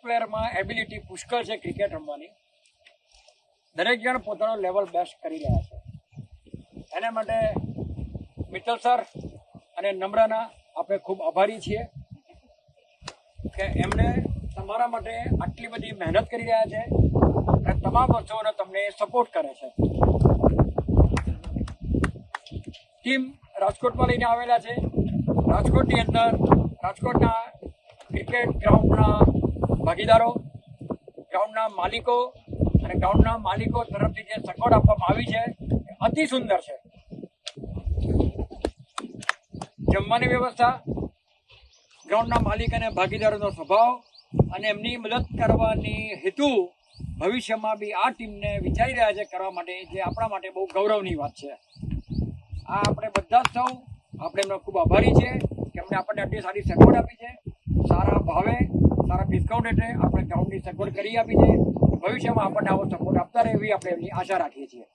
જેમાં એબિલિટી પુષ્કળ છે ક્રિકેટ રમવાની. દરેક જણ પોતાનો લેવલ બેસ્ટ કરી રહ્યા છે. એના માટે મિત્તલ સર અને નમ્રના આપણે ખૂબ આભારી છીએ કે એમણે તમારા માટે આટલી બધી મહેનત કરી રહ્યા છે અને તમામ વસ્તુઓનો તમને સપોર્ટ કરે છે. ટીમ રાજકોટમાં લઈને આવેલા છે. રાજકોટની અંદર રાજકોટના ક્રિકેટ ગ્રાઉન્ડના ભાગીદારો ગ્રાઉન્ડના માલિકો અને ગ્રાઉન્ડના માલિકો તરફથી જે સગવડ આપવામાં આવી છે, એ અતિ સુંદર છે. જમવાની વ્યવસ્થા ગ્રાઉન્ડના માલિક અને ભાગીદારોનો સ્વભાવ અને એમની મદદ કરવાની હેતુ ભવિષ્યમાં બી આ ટીમને વિચારી રહ્યા છે કરવા માટે, જે આપણા માટે બહુ ગૌરવની વાત છે. આ આપણે બધા જ સૌ, આપણે એમનો ખૂબ આભારી છે કે એમણે આપણને આટલી સારી સગવડ આપી છે, સારા ભાવે ડિસ્કાઉન્ટ એટલે આપણે ગ્રાઉન્ડની સગવડ કરી આપી છે. ભવિષ્યમાં આપણને આવો સપોર્ટ આપતા રહે એવી આપણે એમની આશા રાખીએ છીએ.